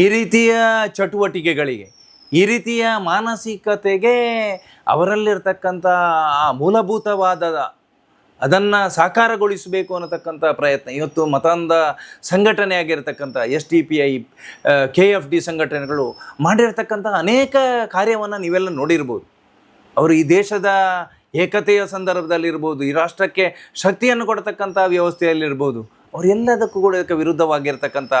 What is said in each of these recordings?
ಈ ರೀತಿಯ ಚಟುವಟಿಕೆಗಳಿಗೆ, ಈ ರೀತಿಯ ಮಾನಸಿಕತೆಗೆ ಅವರಲ್ಲಿರ್ತಕ್ಕಂಥ ಆ ಮೂಲಭೂತವಾದ ಅದನ್ನು ಸಾಕಾರಗೊಳಿಸಬೇಕು ಅನ್ನತಕ್ಕಂಥ ಪ್ರಯತ್ನ. ಇವತ್ತು ಮತಾಂಧ ಸಂಘಟನೆ ಆಗಿರತಕ್ಕಂಥ S T P I K F D ಸಂಘಟನೆಗಳು ಮಾಡಿರ್ತಕ್ಕಂಥ ಅನೇಕ ಕಾರ್ಯವನ್ನು ನೀವೆಲ್ಲ ನೋಡಿರ್ಬೋದು. ಅವರು ಈ ದೇಶದ ಏಕತೆಯ ಸಂದರ್ಭದಲ್ಲಿರ್ಬೋದು, ಈ ರಾಷ್ಟ್ರಕ್ಕೆ ಶಕ್ತಿಯನ್ನು ಕೊಡತಕ್ಕಂಥ ವ್ಯವಸ್ಥೆಯಲ್ಲಿರ್ಬೋದು. ಅವರೆಲ್ಲದಕ್ಕೂ ಕೂಡ ಇದಕ್ಕೆ ವಿರುದ್ಧವಾಗಿರ್ತಕ್ಕಂಥ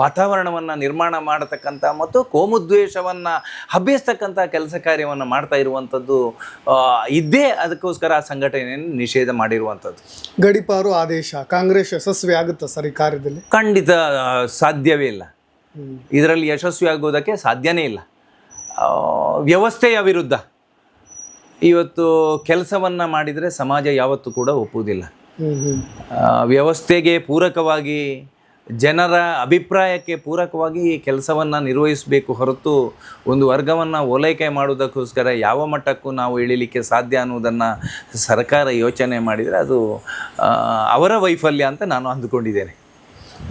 ವಾತಾವರಣವನ್ನು ನಿರ್ಮಾಣ ಮಾಡತಕ್ಕಂಥ ಮತ್ತು ಕೋಮುದ್ವೇಷವನ್ನು ಹಬ್ಬಿಸ್ತಕ್ಕಂಥ ಕೆಲಸ ಕಾರ್ಯವನ್ನು ಮಾಡ್ತಾ ಇರುವಂಥದ್ದು ಇದ್ದೇ ಅದಕ್ಕೋಸ್ಕರ ಆ ಸಂಘಟನೆಯನ್ನು ನಿಷೇಧ ಮಾಡಿರುವಂಥದ್ದು. ಗಡಿಪಾರು ಆದೇಶ ಕಾಂಗ್ರೆಸ್ ಯಶಸ್ವಿ ಆಗುತ್ತಾ ಸರ್ ಈ ಕಾರ್ಯದಲ್ಲಿ? ಖಂಡಿತ ಸಾಧ್ಯವೇ ಇಲ್ಲ. ಇದರಲ್ಲಿ ಯಶಸ್ವಿ ಆಗೋದಕ್ಕೆ ಸಾಧ್ಯನೇ ಇಲ್ಲ. ವ್ಯವಸ್ಥೆಯ ವಿರುದ್ಧ. ಇವತ್ತು ಕೆಲಸವನ್ನು ಮಾಡಿದರೆ ಸಮಾಜ ಯಾವತ್ತೂ ಕೂಡ ಒಪ್ಪುವುದಿಲ್ಲ. ವ್ಯವಸ್ಥೆಗೆ ಪೂರಕವಾಗಿ, ಜನರ ಅಭಿಪ್ರಾಯಕ್ಕೆ ಪೂರಕವಾಗಿ ಕೆಲಸವನ್ನು ನಿರ್ವಹಿಸಬೇಕು ಹೊರತು ಒಂದು ವರ್ಗವನ್ನು ಓಲೈಕೆ ಮಾಡುವುದಕ್ಕೋಸ್ಕರ ಯಾವ ಮಟ್ಟಕ್ಕೂ ನಾವು ಇಳಿಲಿಕ್ಕೆ ಸಾಧ್ಯ ಅನ್ನೋದನ್ನು ಸರ್ಕಾರ ಯೋಚನೆ ಮಾಡಿದರೆ ಅದು ಅವರ ವೈಫಲ್ಯ ಅಂತ ನಾನು ಅಂದುಕೊಂಡಿದ್ದೇನೆ.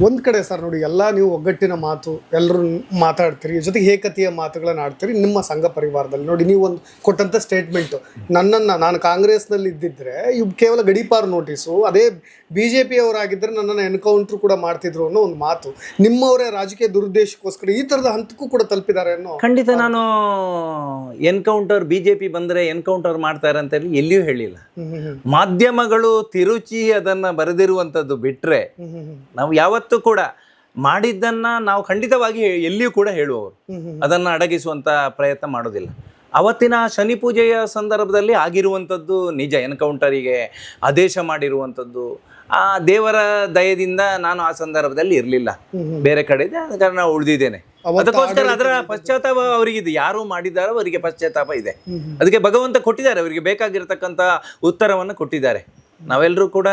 ಒಂದ್ ಕಡೆ ಸರ್ ನೋಡಿ ಎಲ್ಲ ನೀವು ಒಗ್ಗಟ್ಟಿನ ಮಾತು ಎಲ್ಲರೂ ಮಾತಾಡ್ತೀರಿ ಜೊತೆಗೆ ಏಕತೆಯ ಮಾತುಗಳನ್ನು ಆಡ್ತೀರಿ ನಿಮ್ಮ ಸಂಘ ಪರಿವಾರದಲ್ಲಿ. ನೋಡಿ ನೀವು ಒಂದು ಕೊಟ್ಟಂಥ ಸ್ಟೇಟ್ಮೆಂಟು ನನ್ನನ್ನು ನಾನು ಕಾಂಗ್ರೆಸ್ನಲ್ಲಿ ಇದ್ದಿದ್ದರೆ ಇವು ಕೇವಲ ಗಡೀಪಾರು ನೋಟಿಸು ಅದೇ ಬಿ ಜೆ ಅವರಾಗಿದ್ದರೆ ನನ್ನನ್ನು ಎನ್ಕೌಂಟ್ರ್ ಕೂಡ ಮಾಡ್ತಿದ್ರು ಅನ್ನೋ ಒಂದು ಮಾತು. ನಿಮ್ಮವರೇ ರಾಜಕೀಯ ದುರುದ್ದೇಶಕ್ಕೋಸ್ಕರ ಈ ಥರದ ಹಂತಕ್ಕೂ ಕೂಡ ತಲುಪಿದ್ದಾರೆ ಅನ್ನೋ ಖಂಡಿತ ನಾನು ಎನ್ಕೌಂಟರ್ ಬಿ ಜೆ ಪಿ ಬಂದರೆ ಎನ್ಕೌಂಟರ್ ಮಾಡ್ತಾರೆ ಅಂತ ಹೇಳಿ ಎಲ್ಲಿಯೂ ಹೇಳಿಲ್ಲ. ಮಾಧ್ಯಮಗಳು ತಿರುಚಿ ಅದನ್ನು ಬರೆದಿರುವಂಥದ್ದು ಬಿಟ್ಟರೆ ನಾವು ನಾವು ಯಾವತ್ತೂ ಕೂಡ ಮಾಡಿದ್ದನ್ನ ನಾವು ಖಂಡಿತವಾಗಿ ಎಲ್ಲಿಯೂ ಕೂಡ ಹೇಳುವವರು. ಅದನ್ನ ಅಡಗಿಸುವಂತ ಪ್ರಯತ್ನ ಮಾಡೋದಿಲ್ಲ. ಅವತ್ತಿನ ಶನಿ ಪೂಜೆಯ ಸಂದರ್ಭದಲ್ಲಿ ಆಗಿರುವಂಥದ್ದು ನಿಜ. ಎನ್ಕೌಂಟರಿಗೆ ಆದೇಶ ಮಾಡಿರುವಂಥದ್ದು. ಆ ದೇವರ ದಯದಿಂದ ನಾನು ಆ ಸಂದರ್ಭದಲ್ಲಿ ಇರಲಿಲ್ಲ. ಬೇರೆ ಕಡೆ ಇದೆ ಅದ ಕಾರಣ ಉಳಿದಿದ್ದೇನೆ. ಅದಕ್ಕೋಸ್ಕರ ಅದರ ಪಶ್ಚಾತ್ತಾಪ ಅವರಿಗಿದೆ ಯಾರು ಮಾಡಿದ್ದಾರೋ ಅವರಿಗೆ ಪಶ್ಚಾತ್ತಾಪ ಇದೆ. ಅದಕ್ಕೆ ಭಗವಂತ ಕೊಟ್ಟಿದ್ದಾರೆ. ಅವರಿಗೆ ಬೇಕಾಗಿರ್ತಕ್ಕಂಥ ಉತ್ತರವನ್ನು ಕೊಟ್ಟಿದ್ದಾರೆ. ನಾವೆಲ್ಲರೂ ಕೂಡ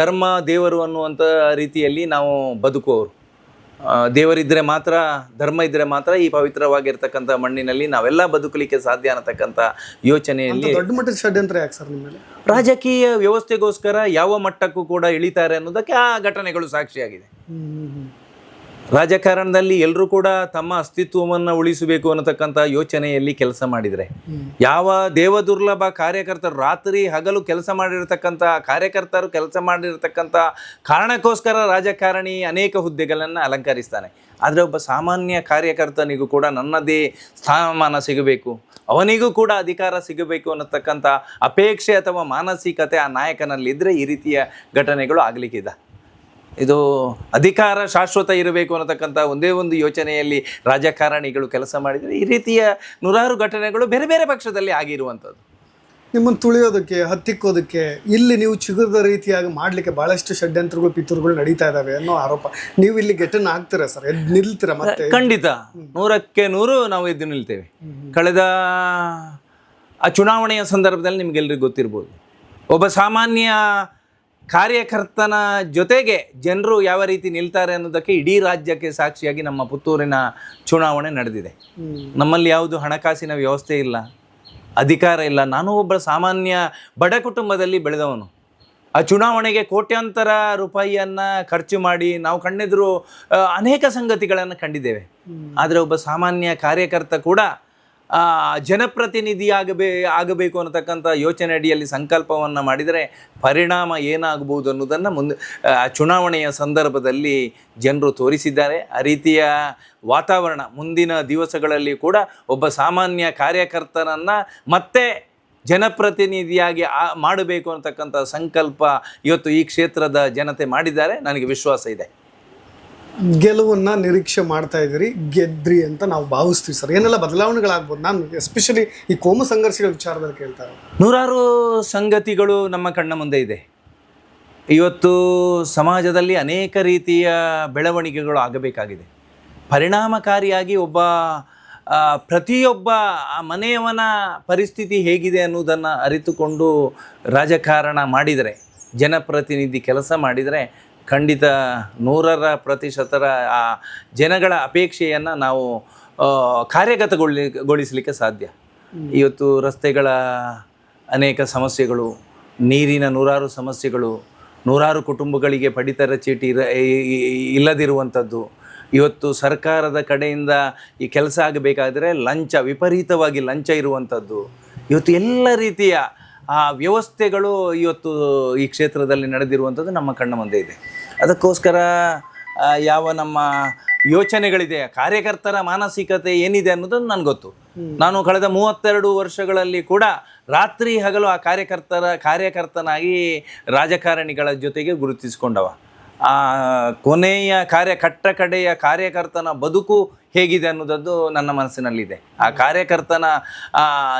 ಧರ್ಮ ದೇವರು ಅನ್ನುವಂಥ ರೀತಿಯಲ್ಲಿ ನಾವು ಬದುಕುವವರು. ದೇವರಿದ್ದರೆ ಮಾತ್ರ ಧರ್ಮ ಇದ್ದರೆ ಮಾತ್ರ ಈ ಪವಿತ್ರವಾಗಿರ್ತಕ್ಕಂಥ ಮಣ್ಣಿನಲ್ಲಿ ನಾವೆಲ್ಲ ಬದುಕಲಿಕ್ಕೆ ಸಾಧ್ಯ ಅನ್ನತಕ್ಕಂಥ ಯೋಚನೆಯಲ್ಲಿ ದೊಡ್ಡ ಮಟ್ಟದ ಷಡ್ಯಂತ್ರ ಯಾಕೆ ಸರ್ ನಿಮ್ಮಲ್ಲಿ? ರಾಜಕೀಯ ವ್ಯವಸ್ಥೆಗೋಸ್ಕರ ಯಾವ ಮಟ್ಟಕ್ಕೂ ಕೂಡ ಇಳಿತಾರೆ ಅನ್ನೋದಕ್ಕೆ ಆ ಘಟನೆಗಳು ಸಾಕ್ಷಿಯಾಗಿದೆ. ರಾಜಕಾರಣದಲ್ಲಿ ಎಲ್ಲರೂ ಕೂಡ ತಮ್ಮ ಅಸ್ತಿತ್ವವನ್ನು ಉಳಿಸಬೇಕು ಅನ್ನತಕ್ಕಂಥ ಯೋಚನೆಯಲ್ಲಿ ಕೆಲಸ ಮಾಡಿದರೆ. ಯಾವ ಯಾವ ದೇವದುರ್ಲಭ ಕಾರ್ಯಕರ್ತರು ರಾತ್ರಿ ಹಗಲು ಕೆಲಸ ಮಾಡಿರತಕ್ಕಂಥ ಕಾರ್ಯಕರ್ತರು ಕೆಲಸ ಮಾಡಿರತಕ್ಕಂಥ ಕಾರಣಕ್ಕೋಸ್ಕರ ರಾಜಕಾರಣಿ ಅನೇಕ ಹುದ್ದೆಗಳನ್ನು ಅಲಂಕರಿಸ್ತಾನೆ. ಆದರೆ ಒಬ್ಬ ಸಾಮಾನ್ಯ ಕಾರ್ಯಕರ್ತನಿಗೂ ಕೂಡ ನನ್ನದೇ ಸ್ಥಾನಮಾನ ಸಿಗಬೇಕು ಅವನಿಗೂ ಕೂಡ ಅಧಿಕಾರ ಸಿಗಬೇಕು ಅನ್ನತಕ್ಕಂಥ ಅಪೇಕ್ಷೆ ಅಥವಾ ಮಾನಸಿಕತೆ ಆ ನಾಯಕನಲ್ಲಿದ್ದರೆ ಈ ರೀತಿಯ ಘಟನೆಗಳು ಆಗಲಿಕ್ಕಿದೆ. ಇದು ಅಧಿಕಾರ ಶಾಶ್ವತ ಇರಬೇಕು ಅನ್ನತಕ್ಕಂಥ ಒಂದೇ ಒಂದು ಯೋಚನೆಯಲ್ಲಿ ರಾಜಕಾರಣಿಗಳು ಕೆಲಸ ಮಾಡಿದರೆ ಈ ರೀತಿಯ ನೂರಾರು ಘಟನೆಗಳು ಬೇರೆ ಬೇರೆ ಪಕ್ಷದಲ್ಲಿ ಆಗಿರುವಂಥದ್ದು. ನಿಮ್ಮನ್ನು ತುಳಿಯೋದಕ್ಕೆ ಹತ್ತಿಕ್ಕೋದಕ್ಕೆ ಇಲ್ಲಿ ನೀವು ಚಿಗುರದ ರೀತಿಯಾಗಿ ಮಾಡಲಿಕ್ಕೆ ಬಹಳಷ್ಟು ಷಡ್ಯಂತ್ರಗಳು ಪಿತೂರುಗಳು ನಡೀತಾ ಇದ್ದಾವೆ ಅನ್ನೋ ಆರೋಪ. ನೀವು ಇಲ್ಲಿ ಗೆಟ್ಟನ್ನು ಆಗ್ತೀರಾ ಸರ್? ಎದ್ದು ನಿಲ್ತೀರಾ ಮತ್ತೆ? ಖಂಡಿತ. ನೂರಕ್ಕೆ ನೂರು ನಾವು ಎದ್ದು ನಿಲ್ತೇವೆ. ಕಳೆದ ಆ ಚುನಾವಣೆಯ ಸಂದರ್ಭದಲ್ಲಿ ನಿಮಗೆಲ್ಲರಿಗೂ ಗೊತ್ತಿರ್ಬೋದು. ಒಬ್ಬ ಸಾಮಾನ್ಯ ಕಾರ್ಯಕರ್ತನ ಜೊತೆಗೆ ಜನರು ಯಾವ ರೀತಿ ನಿಲ್ತಾರೆ ಅನ್ನೋದಕ್ಕೆ ಇಡೀ ರಾಜ್ಯಕ್ಕೆ ಸಾಕ್ಷಿಯಾಗಿ ನಮ್ಮ ಪುತ್ತೂರಿನ ಚುನಾವಣೆ ನಡೆದಿದೆ. ನಮ್ಮಲ್ಲಿ ಯಾವುದು ಹಣಕಾಸಿನ ವ್ಯವಸ್ಥೆ ಇಲ್ಲ ಅಧಿಕಾರ ಇಲ್ಲ. ನಾನು ಒಬ್ಬ ಸಾಮಾನ್ಯ ಬಡ ಕುಟುಂಬದಲ್ಲಿ ಬೆಳೆದವನು. ಆ ಚುನಾವಣೆಗೆ ಕೋಟ್ಯಾಂತರ ರೂಪಾಯಿಯನ್ನು ಖರ್ಚು ಮಾಡಿ ನಾವು ಕಣ್ಣೆದುರು ಅನೇಕ ಸಂಗತಿಗಳನ್ನು ಕಂಡಿದ್ದೇವೆ. ಆದರೆ ಒಬ್ಬ ಸಾಮಾನ್ಯ ಕಾರ್ಯಕರ್ತ ಕೂಡ ಆ, ಜನಪ್ರತಿನಿಧಿ ಆಗಬೇ ಆಗಬೇಕು ಅನ್ನತಕ್ಕಂಥ ಯೋಚನೆ ಅಡಿಯಲ್ಲಿ ಸಂಕಲ್ಪವನ್ನು ಮಾಡಿದರೆ ಪರಿಣಾಮ ಏನಾಗಬಹುದು ಅನ್ನೋದನ್ನು ಮುಂದೆ ಚುನಾವಣೆಯ ಸಂದರ್ಭದಲ್ಲಿ ಜನರು ತೋರಿಸಿದ್ದಾರೆ. ಆ ರೀತಿಯ ವಾತಾವರಣ ಮುಂದಿನ ದಿವಸಗಳಲ್ಲಿ ಕೂಡ ಒಬ್ಬ ಸಾಮಾನ್ಯ ಕಾರ್ಯಕರ್ತನನ್ನು ಮತ್ತೆ ಜನಪ್ರತಿನಿಧಿಯಾಗಿ ಆ- ಮಾಡಬೇಕು ಅನ್ನತಕ್ಕಂಥ ಸಂಕಲ್ಪ ಇವತ್ತು ಈ ಕ್ಷೇತ್ರದ ಜನತೆ ಮಾಡಿದ್ದಾರೆ. ನನಗೆ ವಿಶ್ವಾಸ ಇದೆ. ಗೆಲುವನ್ನ ನಿರೀಕ್ಷೆ ಮಾಡ್ತಾ ಇದ್ದೀರಿ, ಗೆದ್ರಿ ಅಂತ ನಾವು ಭಾವಿಸ್ತೀವಿ ಸರ್. ಏನೆಲ್ಲ ಬದಲಾವಣೆಗಳಾಗ್ಬೋದು? ನಾನು ಎಸ್ಪೆಷಲಿ ಈ ಕೋಮು ಸಂಘರ್ಷಗಳ ವಿಚಾರದಲ್ಲಿ ಕೇಳ್ತಾರೆ ನೂರಾರು ಸಂಗತಿಗಳು ನಮ್ಮ ಕಣ್ಣ ಮುಂದೆ ಇದೆ. ಇವತ್ತು ಸಮಾಜದಲ್ಲಿ ಅನೇಕ ರೀತಿಯ ಬೆಳವಣಿಗೆಗಳು ಆಗಬೇಕಾಗಿದೆ. ಪರಿಣಾಮಕಾರಿಯಾಗಿ ಒಬ್ಬ ಪ್ರತಿಯೊಬ್ಬ ಮನೆಯವನ ಪರಿಸ್ಥಿತಿ ಹೇಗಿದೆ ಅನ್ನೋದನ್ನು ಅರಿತುಕೊಂಡು ರಾಜಕಾರಣ ಮಾಡಿದರೆ, ಜನಪ್ರತಿನಿಧಿ ಕೆಲಸ ಮಾಡಿದರೆ ಖಂಡಿತ ನೂರರ ಪ್ರತಿಶತರ ಆ ಜನಗಳ ಅಪೇಕ್ಷೆಯನ್ನು ನಾವು ಕಾರ್ಯಗತಗೊಳ್ಳಿ ಗೊಳಿಸಲಿಕ್ಕೆ ಸಾಧ್ಯ. ಇವತ್ತು ರಸ್ತೆಗಳ ಅನೇಕ ಸಮಸ್ಯೆಗಳು ನೀರಿನ ನೂರಾರು ಸಮಸ್ಯೆಗಳು ನೂರಾರು ಕುಟುಂಬಗಳಿಗೆ ಪಡಿತರ ಚೀಟಿ ಇರ- ಇಲ್ಲದಿರುವಂಥದ್ದು. ಇವತ್ತು ಸರ್ಕಾರದ ಕಡೆಯಿಂದ ಈ ಕೆಲಸ ಆಗಬೇಕಾದರೆ ಲಂಚ ವಿಪರೀತವಾಗಿ ಲಂಚ ಇರುವಂಥದ್ದು. ಇವತ್ತು ಎಲ್ಲ ರೀತಿಯ ಆ ವ್ಯವಸ್ಥೆಗಳು ಇವತ್ತು ಈ ಕ್ಷೇತ್ರದಲ್ಲಿ ನಡೆದಿರುವಂಥದ್ದು ನಮ್ಮ ಕಣ್ಣ ಮುಂದೆ ಇದೆ. ಅದಕ್ಕೋಸ್ಕರ ಯಾವ ನಮ್ಮ ಯೋಚನೆಗಳಿದೆ ಕಾರ್ಯಕರ್ತರ ಮಾನಸಿಕತೆ ಏನಿದೆ ಅನ್ನೋದನ್ನು ನನಗೆ ಗೊತ್ತು. ನಾನು ಕಳೆದ ಮೂವತ್ತೆರಡು ವರ್ಷಗಳಲ್ಲಿ ಕೂಡ ರಾತ್ರಿ ಹಗಲು ಆ ಕಾರ್ಯಕರ್ತರ ಕಾರ್ಯಕರ್ತನಾಗಿ ರಾಜಕಾರಣಿಗಳ ಜೊತೆಗೆ ಗುರುತಿಸಿಕೊಂಡವ. ಆ ಕೊನೆಯ ಕಾರ್ಯ ಕಟ್ಟ ಕಡೆಯ ಕಾರ್ಯಕರ್ತನ ಬದುಕು ಹೇಗಿದೆ ಅನ್ನೋದದ್ದು ನನ್ನ ಮನಸ್ಸಿನಲ್ಲಿದೆ. ಆ ಕಾರ್ಯಕರ್ತನ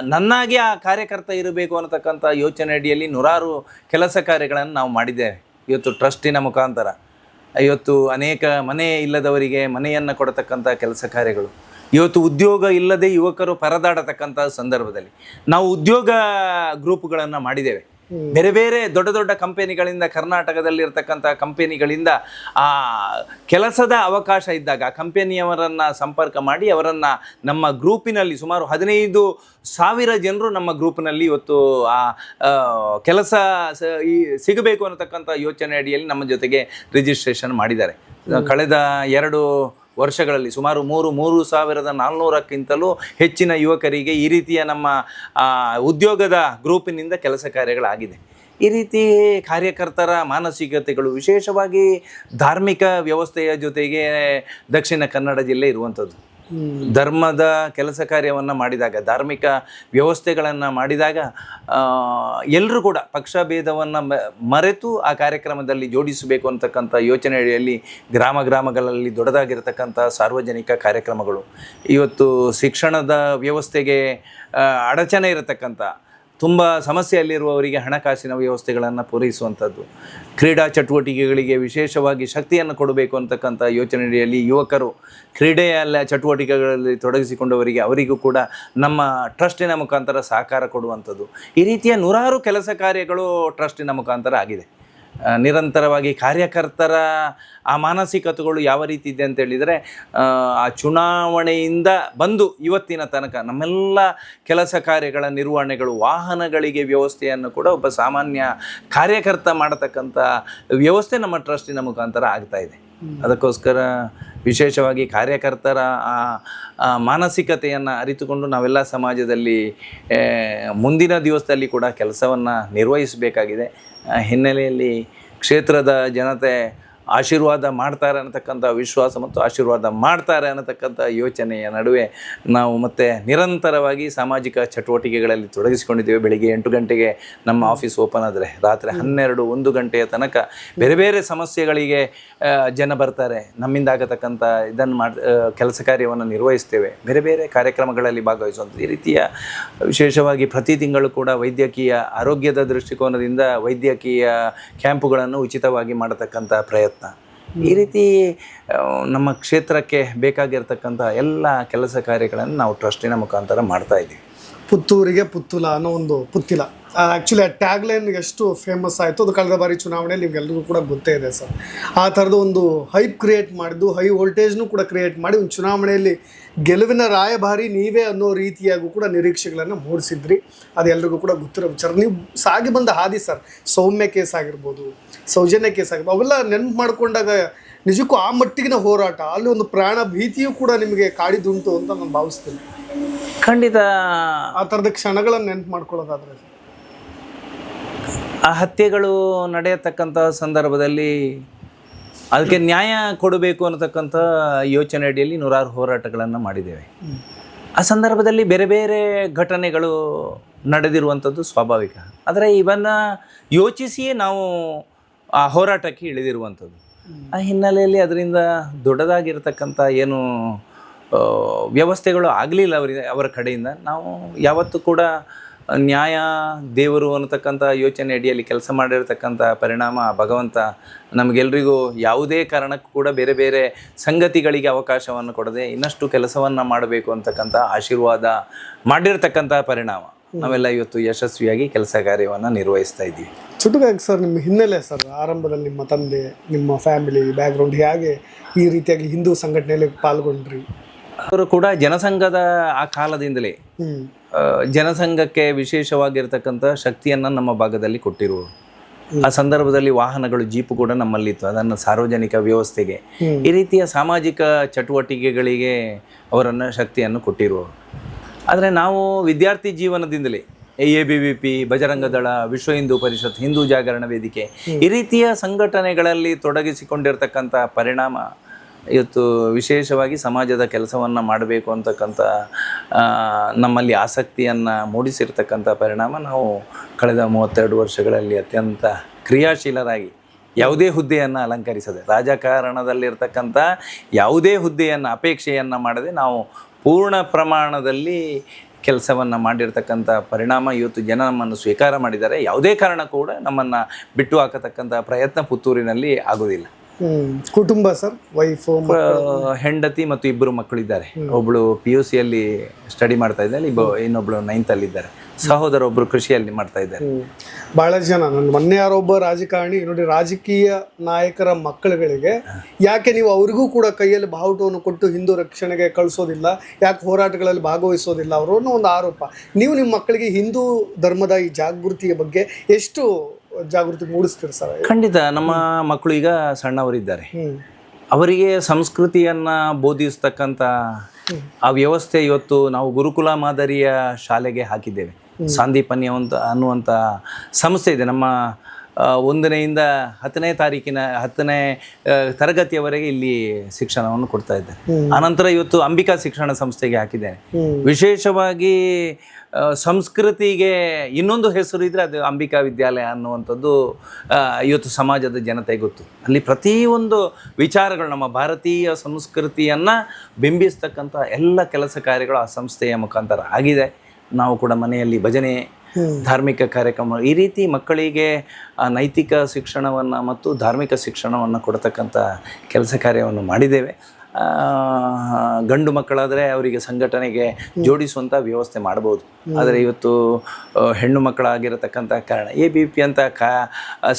ನನ್ನಾಗಿ ಆ ಕಾರ್ಯಕರ್ತ ಇರಬೇಕು ಅನ್ನತಕ್ಕಂಥ ಯೋಚನೆ ಅಡಿಯಲ್ಲಿ ನೂರಾರು ಕೆಲಸ ಕಾರ್ಯಗಳನ್ನು ನಾವು ಮಾಡಿದ್ದೇವೆ. ಇವತ್ತು ಟ್ರಸ್ಟಿನ ಮುಖಾಂತರ. ಇವತ್ತು ಅನೇಕ ಮನೆ ಇಲ್ಲದವರಿಗೆ ಮನೆಯನ್ನು ಕೊಡತಕ್ಕಂಥ ಕೆಲಸ ಕಾರ್ಯಗಳು. ಇವತ್ತು ಉದ್ಯೋಗ ಇಲ್ಲದೆ ಯುವಕರು ಪರದಾಡತಕ್ಕಂಥ ಸಂದರ್ಭದಲ್ಲಿ. ನಾವು ಉದ್ಯೋಗ ಗ್ರೂಪ್ಗಳನ್ನು ಮಾಡಿದ್ದೇವೆ. ಬೇರೆ ಬೇರೆ ದೊಡ್ಡ ದೊಡ್ಡ ಕಂಪೆನಿಗಳಿಂದ ಕರ್ನಾಟಕದಲ್ಲಿರ್ತಕ್ಕಂಥ ಕಂಪೆನಿಗಳಿಂದ ಆ ಕೆಲಸದ ಅವಕಾಶ ಇದ್ದಾಗ ಕಂಪೆನಿಯವರನ್ನ ಸಂಪರ್ಕ ಮಾಡಿ ಅವರನ್ನ ನಮ್ಮ ಗ್ರೂಪಿನಲ್ಲಿ ಸುಮಾರು ಹದಿನೈದು ಸಾವಿರ ಜನರು ನಮ್ಮ ಗ್ರೂಪ್ನಲ್ಲಿ ಇವತ್ತು ಆ ಕೆಲಸ ಸಿಗಬೇಕು ಅನ್ನತಕ್ಕಂಥ ಯೋಚನೆ ಅಡಿಯಲ್ಲಿ ನಮ್ಮ ಜೊತೆಗೆ ರಿಜಿಸ್ಟ್ರೇಷನ್ ಮಾಡಿದ್ದಾರೆ. ಕಳೆದ ಎರಡು ವರ್ಷಗಳಲ್ಲಿ ಸುಮಾರು ಮೂರು ಮೂರು ಸಾವಿರದ ನಾಲ್ನೂರಕ್ಕಿಂತಲೂ ಹೆಚ್ಚಿನ ಯುವಕರಿಗೆ ಈ ರೀತಿಯ ನಮ್ಮ ಉದ್ಯೋಗದ ಗ್ರೂಪಿನಿಂದ ಕೆಲಸ ಕಾರ್ಯಗಳಾಗಿದೆ. ಈ ರೀತಿ ಕಾರ್ಯಕರ್ತರ ಮಾನಸಿಕತೆಗಳು, ವಿಶೇಷವಾಗಿ ಧಾರ್ಮಿಕ ವ್ಯವಸ್ಥೆಯ ಜೊತೆಗೆ ದಕ್ಷಿಣ ಕನ್ನಡ ಜಿಲ್ಲೆ ಇರುವಂಥದ್ದು. ಧರ್ಮದ ಕೆಲಸ ಕಾರ್ಯವನ್ನು ಮಾಡಿದಾಗ, ಧಾರ್ಮಿಕ ವ್ಯವಸ್ಥೆಗಳನ್ನು ಮಾಡಿದಾಗ ಎಲ್ಲರೂ ಕೂಡ ಪಕ್ಷ ಭೇದವನ್ನು ಮರೆತು ಆ ಕಾರ್ಯಕ್ರಮದಲ್ಲಿ ಜೋಡಿಸಬೇಕು ಅಂತಕ್ಕಂಥ ಯೋಚನೆ ಅಡಿಯಲ್ಲಿ ಗ್ರಾಮ ಗ್ರಾಮಗಳಲ್ಲಿ ದೊಡ್ಡದಾಗಿರತಕ್ಕಂಥ ಸಾರ್ವಜನಿಕ ಕಾರ್ಯಕ್ರಮಗಳು. ಇವತ್ತು ಶಿಕ್ಷಣದ ವ್ಯವಸ್ಥೆಗೆ ಅಡಚಣೆ ಇರತಕ್ಕಂಥ ತುಂಬ ಸಮಸ್ಯೆಯಲ್ಲಿರುವವರಿಗೆ ಹಣಕಾಸಿನ ವ್ಯವಸ್ಥೆಗಳನ್ನು ಪೂರೈಸುವಂಥದ್ದು. ಕ್ರೀಡಾ ಚಟುವಟಿಕೆಗಳಿಗೆ ವಿಶೇಷವಾಗಿ ಶಕ್ತಿಯನ್ನು ಕೊಡಬೇಕು ಅಂತಕ್ಕಂಥ ಯೋಚನೆಯಲ್ಲಿ ಯುವಕರು ಕ್ರೀಡೆಯಲ್ಲ ಚಟುವಟಿಕೆಗಳಲ್ಲಿ ತೊಡಗಿಸಿಕೊಂಡವರಿಗೆ ಅವರಿಗೂ ಕೂಡ ನಮ್ಮ ಟ್ರಸ್ಟಿನ ಮುಖಾಂತರ ಸಹಕಾರ ಕೊಡುವಂಥದ್ದು. ಈ ರೀತಿಯ ನೂರಾರು ಕೆಲಸ ಕಾರ್ಯಗಳು ಟ್ರಸ್ಟಿನ ಮುಖಾಂತರ ಆಗಿದೆ. ನಿರಂತರವಾಗಿ ಕಾರ್ಯಕರ್ತರ ಆ ಮಾನಸಿಕತೆಗಳು ಯಾವ ರೀತಿ ಇದೆ ಅಂತ ಹೇಳಿದರೆ ಆ, ಚುನಾವಣೆಯಿಂದ ಬಂದು ಇವತ್ತಿನ ತನಕ ನಮ್ಮೆಲ್ಲ ಕೆಲಸ ಕಾರ್ಯಗಳ ನಿರ್ವಹಣೆಗಳು ವಾಹನಗಳಿಗೆ ವ್ಯವಸ್ಥೆಯನ್ನು ಕೂಡ ಒಬ್ಬ ಸಾಮಾನ್ಯ ಕಾರ್ಯಕರ್ತ ಮಾಡತಕ್ಕಂಥ ವ್ಯವಸ್ಥೆ ನಮ್ಮ ಟ್ರಸ್ಟಿನ ಮುಖಾಂತರ ಆಗ್ತಾ ಇದೆ. ಅದಕ್ಕೋಸ್ಕರ ವಿಶೇಷವಾಗಿ ಕಾರ್ಯಕರ್ತರ ಆ ಮಾನಸಿಕತೆಯನ್ನು ಅರಿತುಕೊಂಡು ನಾವೆಲ್ಲ ಸಮಾಜದಲ್ಲಿ ಮುಂದಿನ ದಿವಸದಲ್ಲಿ ಕೂಡ ಕೆಲಸವನ್ನು ನಿರ್ವಹಿಸಬೇಕಾಗಿದೆ. ಹಿನ್ನೆಲೆಯಲ್ಲಿ ಕ್ಷೇತ್ರದ ಜನತೆ ಆಶೀರ್ವಾದ ಮಾಡ್ತಾರೆ ಅನ್ನತಕ್ಕಂಥ ವಿಶ್ವಾಸ ಮತ್ತು ಆಶೀರ್ವಾದ ಮಾಡ್ತಾರೆ ಅನ್ನತಕ್ಕಂಥ ಯೋಚನೆಯ ನಡುವೆ ನಾವು ಮತ್ತೆ ನಿರಂತರವಾಗಿ ಸಾಮಾಜಿಕ ಚಟುವಟಿಕೆಗಳಲ್ಲಿ ತೊಡಗಿಸಿಕೊಂಡಿದ್ದೇವೆ. ಬೆಳಿಗ್ಗೆ ಎಂಟು ಗಂಟೆಗೆ ನಮ್ಮ ಆಫೀಸ್ ಓಪನ್ ಆದರೆ ರಾತ್ರಿ ಹನ್ನೆರಡು ಒಂದು ಗಂಟೆಯ ತನಕ ಬೇರೆ ಬೇರೆ ಸಮಸ್ಯೆಗಳಿಗೆ ಜನ ಬರ್ತಾರೆ. ನಮ್ಮಿಂದ ಆಗತಕ್ಕಂಥ ಇದನ್ನು ಮಾಡಿ ಕೆಲಸ ಕಾರ್ಯವನ್ನು ನಿರ್ವಹಿಸ್ತೇವೆ. ಬೇರೆ ಬೇರೆ ಕಾರ್ಯಕ್ರಮಗಳಲ್ಲಿ ಭಾಗವಹಿಸುವಂಥ ಈ ರೀತಿಯ ವಿಶೇಷವಾಗಿ ಪ್ರತಿ ತಿಂಗಳು ಕೂಡ ವೈದ್ಯಕೀಯ ಆರೋಗ್ಯದ ದೃಷ್ಟಿಕೋನದಿಂದ ವೈದ್ಯಕೀಯ ಕ್ಯಾಂಪುಗಳನ್ನು ಉಚಿತವಾಗಿ ಮಾಡತಕ್ಕಂಥ ಪ್ರಯತ್ನ. ಈ ರೀತಿ ನಮ್ಮ ಕ್ಷೇತ್ರಕ್ಕೆ ಬೇಕಾಗಿರ್ತಕ್ಕಂಥ ಎಲ್ಲ ಕೆಲಸ ಕಾರ್ಯಗಳನ್ನು ನಾವು ಟ್ರಸ್ಟಿನ ಮುಖಾಂತರ ಮಾಡ್ತಾ ಇದ್ದೀವಿ. ಪುತ್ತೂರಿಗೆ ಪುತ್ತುಲ ಅನ್ನೋ ಒಂದು ಪುತ್ತಿಲ. ಆ್ಯಕ್ಚುಲಿ ಆ ಟ್ಯಾಗ್ ಲೈನ್ ಎಷ್ಟು ಫೇಮಸ್ ಆಯಿತು ಅದು ಕಳೆದ ಬಾರಿ ಚುನಾವಣೆಯಲ್ಲಿ ನಿಮ್ಗೆಲ್ರಿಗೂ ಕೂಡ ಗೊತ್ತೇ ಇದೆ ಸರ್. ಆ ಥರದ ಒಂದು ಹೈಪ್ ಕ್ರಿಯೇಟ್ ಮಾಡಿದ್ದು ಹೈ ವೋಲ್ಟೇಜ್ನೂ ಕೂಡ ಕ್ರಿಯೇಟ್ ಮಾಡಿ ಒಂದು ಚುನಾವಣೆಯಲ್ಲಿ ಗೆಲುವಿನ ರಾಯಭಾರಿ ನೀವೇ ಅನ್ನೋ ರೀತಿಯಾಗೂ ಕೂಡ ನಿರೀಕ್ಷೆಗಳನ್ನು ಮೂಡಿಸಿದ್ರಿ. ಅದು ಎಲ್ರಿಗೂ ಕೂಡ ಗೊತ್ತಿರೋ ವಿಚಾರ. ನೀವು ಸಾಗಿ ಬಂದ ಹಾದಿ ಸರ್. ಸೌಮ್ಯ ಕೇಸ್ ಆಗಿರ್ಬೋದು, ಸೌಜನ್ಯ ಕೇಸ್ ಆಗಿರ್ಬೋದು, ಅವೆಲ್ಲ ನೆನಪು ಮಾಡ್ಕೊಂಡಾಗ ನಿಜಕ್ಕೂ ಆ ಮಟ್ಟಿಗಿನ ಹೋರಾಟ, ಅಲ್ಲಿ ಒಂದು ಪ್ರಾಣ ಭೀತಿಯೂ ಕೂಡ ನಿಮಗೆ ಕಾಡಿದುಂಟು ಅಂತ ನಾನು ಭಾವಿಸ್ತೀನಿ. ಖಂಡಿತ ಆ ಥರದ ಕ್ಷಣಗಳನ್ನು ನೆನಪು ಮಾಡ್ಕೊಳ್ಳೋದಾದ್ರೆ. ಆ ಹತ್ಯೆಗಳು ನಡೆಯತಕ್ಕಂಥ ಸಂದರ್ಭದಲ್ಲಿ ಅದಕ್ಕೆ ನ್ಯಾಯ ಕೊಡಬೇಕು ಅನ್ನತಕ್ಕಂಥ ಯೋಚನೆ ಅಡಿಯಲ್ಲಿ ನೂರಾರು ಹೋರಾಟಗಳನ್ನು ಮಾಡಿದ್ದೇವೆ. ಆ ಸಂದರ್ಭದಲ್ಲಿ ಬೇರೆ ಬೇರೆ ಘಟನೆಗಳು ನಡೆದಿರುವಂಥದ್ದು ಸ್ವಾಭಾವಿಕ. ಆದರೆ ಇವನ್ನು ಯೋಚಿಸಿಯೇ ನಾವು ಆ ಹೋರಾಟಕ್ಕೆ ಇಳಿದಿರುವಂಥದ್ದು. ಆ ಹಿನ್ನೆಲೆಯಲ್ಲಿ ಅದರಿಂದ ದೊಡ್ಡದಾಗಿರ್ತಕ್ಕಂಥ ಏನು ವ್ಯವಸ್ಥೆಗಳು ಆಗಲಿಲ್ಲ ಅವರಿಗೆ, ಅವರ ಕಡೆಯಿಂದ. ನಾವು ಯಾವತ್ತೂ ಕೂಡ ನ್ಯಾಯ, ದೇವರು ಅನ್ನತಕ್ಕಂಥ ಯೋಚನೆ ಅಡಿಯಲ್ಲಿ ಕೆಲಸ ಮಾಡಿರತಕ್ಕಂಥ ಪರಿಣಾಮ ಭಗವಂತ ನಮಗೆಲ್ಲರಿಗೂ ಯಾವುದೇ ಕಾರಣಕ್ಕೂ ಕೂಡ ಬೇರೆ ಬೇರೆ ಸಂಗತಿಗಳಿಗೆ ಅವಕಾಶವನ್ನು ಕೊಡದೆ ಇನ್ನಷ್ಟು ಕೆಲಸವನ್ನು ಮಾಡಬೇಕು ಅಂತಕ್ಕಂಥ ಆಶೀರ್ವಾದ ಮಾಡಿರ್ತಕ್ಕಂಥ ಪರಿಣಾಮ. ನಾವೆಲ್ಲ ಇವತ್ತು ಯಶಸ್ವಿಯಾಗಿ ಕೆಲಸ ಕಾರ್ಯವನ್ನು ನಿರ್ವಹಿಸ್ತಾ ಇದ್ದೀವಿ. ಚುಟುಕಾಗಿ ಸರ್, ನಿಮ್ಮ ಹಿನ್ನೆಲೆ ಸರ್, ಆರಂಭದಲ್ಲಿ ನಿಮ್ಮ ತಂದೆ, ನಿಮ್ಮ ಫ್ಯಾಮಿಲಿ, ಬ್ಯಾಕ್ಗ್ರೌಂಡ್ ಹೇಗೆ ಈ ರೀತಿಯಾಗಿ ಹಿಂದೂ ಸಂಘಟನೆಯಲ್ಲಿ ಪಾಲ್ಗೊಂಡ್ರಿ? ಅವರು ಕೂಡ ಜನಸಂಘದ ಆ ಕಾಲದಿಂದಲೇ ಜನಸಂಘಕ್ಕೆ ವಿಶೇಷವಾಗಿರ್ತಕ್ಕಂಥ ಶಕ್ತಿಯನ್ನು ನಮ್ಮ ಭಾಗದಲ್ಲಿ ಕೊಟ್ಟಿರುವರು ಆ ಸಂದರ್ಭದಲ್ಲಿ ವಾಹನಗಳು ಜೀಪು ಕೂಡ ನಮ್ಮಲ್ಲಿತ್ತು. ಅದನ್ನು ಸಾರ್ವಜನಿಕ ವ್ಯವಸ್ಥೆಗೆ ಈ ರೀತಿಯ ಸಾಮಾಜಿಕ ಚಟುವಟಿಕೆಗಳಿಗೆ ಅವರನ್ನು ಶಕ್ತಿಯನ್ನು ಕೊಟ್ಟಿರುವರು ಆದರೆ ನಾವು ವಿದ್ಯಾರ್ಥಿ ಜೀವನದಿಂದಲೇ A B V P Bajrang Dal Vishwa Hindu ಪರಿಷತ್ ಹಿಂದೂ ಜಾಗರಣ ವೇದಿಕೆ ಈ ರೀತಿಯ ಸಂಘಟನೆಗಳಲ್ಲಿ ತೊಡಗಿಸಿಕೊಂಡಿರ್ತಕ್ಕಂಥ ಪರಿಣಾಮ ಇವತ್ತು ವಿಶೇಷವಾಗಿ ಸಮಾಜದ ಕೆಲಸವನ್ನು ಮಾಡಬೇಕು ಅಂತಕ್ಕಂಥ ನಮ್ಮಲ್ಲಿ ಆಸಕ್ತಿಯನ್ನು ಮೂಡಿಸಿರ್ತಕ್ಕಂಥ ಪರಿಣಾಮ ನಾವು ಕಳೆದ ಮೂವತ್ತೆರಡು ವರ್ಷಗಳಲ್ಲಿ ಅತ್ಯಂತ ಕ್ರಿಯಾಶೀಲರಾಗಿ ಯಾವುದೇ ಹುದ್ದೆಯನ್ನು ಅಲಂಕರಿಸದೆ, ರಾಜಕಾರಣದಲ್ಲಿರ್ತಕ್ಕಂಥ ಯಾವುದೇ ಹುದ್ದೆಯನ್ನು, ಅಪೇಕ್ಷೆಯನ್ನು ಮಾಡದೆ ನಾವು ಪೂರ್ಣ ಪ್ರಮಾಣದಲ್ಲಿ ಕೆಲಸವನ್ನು ಮಾಡಿರ್ತಕ್ಕಂಥ ಪರಿಣಾಮ ಇವತ್ತು ಜನ ನಮ್ಮನ್ನು ಸ್ವೀಕಾರ ಮಾಡಿದ್ದಾರೆ. ಯಾವುದೇ ಕಾರಣ ಕೂಡ ನಮ್ಮನ್ನು ಬಿಟ್ಟು ಹಾಕತಕ್ಕಂಥ ಪ್ರಯತ್ನ ಪುತ್ತೂರಿನಲ್ಲಿ ಆಗೋದಿಲ್ಲ. ಕುಟುಂಬ ಸರ್ ವೈಫ್ ಹೆಂಡತಿ ಮತ್ತು ಇಬ್ಬರು ಮಕ್ಕಳಿದ್ದಾರೆ. ಒಬ್ಬಳು ಪಿ ಯು ಸಿಯಲ್ಲಿ ಸ್ಟಡಿ ಮಾಡ್ತಾ ಇದ್ದಾರೆ ಇಬ್ಬ ಇನ್ನೊಬ್ಳು ನೈನ್ತಲ್ಲಿ ಇದ್ದಾರೆ. ಸಹೋದರ ಒಬ್ಬರು ಕೃಷಿಯಲ್ಲಿ ಮಾಡ್ತಾ ಇದ್ದಾರೆ. ಬಹಳ ಜನ ನನ್ನ ಮೊನ್ನೆ ಯಾರೊಬ್ಬ ರಾಜಕಾರಣಿ ನೋಡಿ ರಾಜಕೀಯ ನಾಯಕರ ಮಕ್ಕಳುಗಳಿಗೆ ಯಾಕೆ ನೀವು ಅವರಿಗೂ ಕೂಡ ಕೈಯಲ್ಲಿ ಬಾವುಟವನ್ನು ಕೊಟ್ಟು ಹಿಂದೂ ರಕ್ಷಣೆಗೆ ಕಳಿಸೋದಿಲ್ಲ ಯಾಕೆ ಹೋರಾಟಗಳಲ್ಲಿ ಭಾಗವಹಿಸೋದಿಲ್ಲ ಅವರು ಅನ್ನೋ ಒಂದು ಆರೋಪ. ನೀವು ನಿಮ್ಮ ಮಕ್ಕಳಿಗೆ ಹಿಂದೂ ಧರ್ಮದ ಈ ಜಾಗೃತಿಯ ಬಗ್ಗೆ ಎಷ್ಟು ಜಾಗೃತಿ ಮೂಡಿಸ್ತೀರಿ ಸರ್ ಖಂಡಿತ. ನಮ್ಮ ಮಕ್ಕಳು ಈಗ ಸಣ್ಣವರಿದ್ದಾರೆ. ಅವರಿಗೆ ಸಂಸ್ಕೃತಿಯನ್ನ ಬೋಧಿಸ್ತಕ್ಕಂಥ ಆ ವ್ಯವಸ್ಥೆ ಇವತ್ತು ನಾವು ಗುರುಕುಲ ಮಾದರಿಯ ಶಾಲೆಗೆ ಹಾಕಿದ್ದೇವೆ. ಸಾಂದೀಪನ್ಯ ಅಂತ ಅನ್ನುವಂಥ ಸಂಸ್ಥೆ ಇದೆ. ನಮ್ಮ ಒಂದನೆಯಿಂದ ಹತ್ತನೇ ತಾರೀಕಿನ ಹತ್ತನೇ ತರಗತಿಯವರೆಗೆ ಇಲ್ಲಿ ಶಿಕ್ಷಣವನ್ನು ಕೊಡ್ತಾ ಇದ್ದಾರೆ. ಆನಂತರ ಇವತ್ತು ಅಂಬಿಕಾ ಶಿಕ್ಷಣ ಸಂಸ್ಥೆಗೆ ಹಾಕಿದ್ದೇನೆ. ವಿಶೇಷವಾಗಿ ಸಂಸ್ಕೃತಿಗೆ ಇನ್ನೊಂದು ಹೆಸರು ಇದ್ದರೆ ಅದು ಅಂಬಿಕಾ ವಿದ್ಯಾಲಯ ಅನ್ನುವಂಥದ್ದು ಇವತ್ತು ಸಮಾಜದ ಜನತೆ ಗೊತ್ತು. ಅಲ್ಲಿ ಪ್ರತಿಯೊಂದು ವಿಚಾರಗಳು ನಮ್ಮ ಭಾರತೀಯ ಸಂಸ್ಕೃತಿಯನ್ನು ಬಿಂಬಿಸ್ತಕ್ಕಂಥ ಎಲ್ಲ ಕೆಲಸ ಕಾರ್ಯಗಳು ಆ ಸಂಸ್ಥೆಯ ಮುಖಾಂತರ ಆಗಿದೆ. ನಾವು ಕೂಡ ಮನೆಯಲ್ಲಿ ಭಜನೆ ಧಾರ್ಮಿಕ ಕಾರ್ಯಕ್ರಮ ಈ ರೀತಿ ಮಕ್ಕಳಿಗೆ ನೈತಿಕ ಶಿಕ್ಷಣವನ್ನು ಮತ್ತು ಧಾರ್ಮಿಕ ಶಿಕ್ಷಣವನ್ನು ಕೊಡ್ತಕ್ಕಂಥ ಕೆಲಸ ಕಾರ್ಯವನ್ನು ಮಾಡಿದ್ದೇವೆ. ಗಂಡು ಮಕ್ಕಳಾದರೆ ಅವರಿಗೆ ಸಂಘಟನೆಗೆ ಜೋಡಿಸುವಂಥ ವ್ಯವಸ್ಥೆ ಮಾಡ್ಬೋದು ಆದರೆ ಇವತ್ತು ಹೆಣ್ಣು ಮಕ್ಕಳಾಗಿರತಕ್ಕಂಥ ಕಾರಣ ಎ ಬಿ ಪಿ ಅಂತ ಕಾ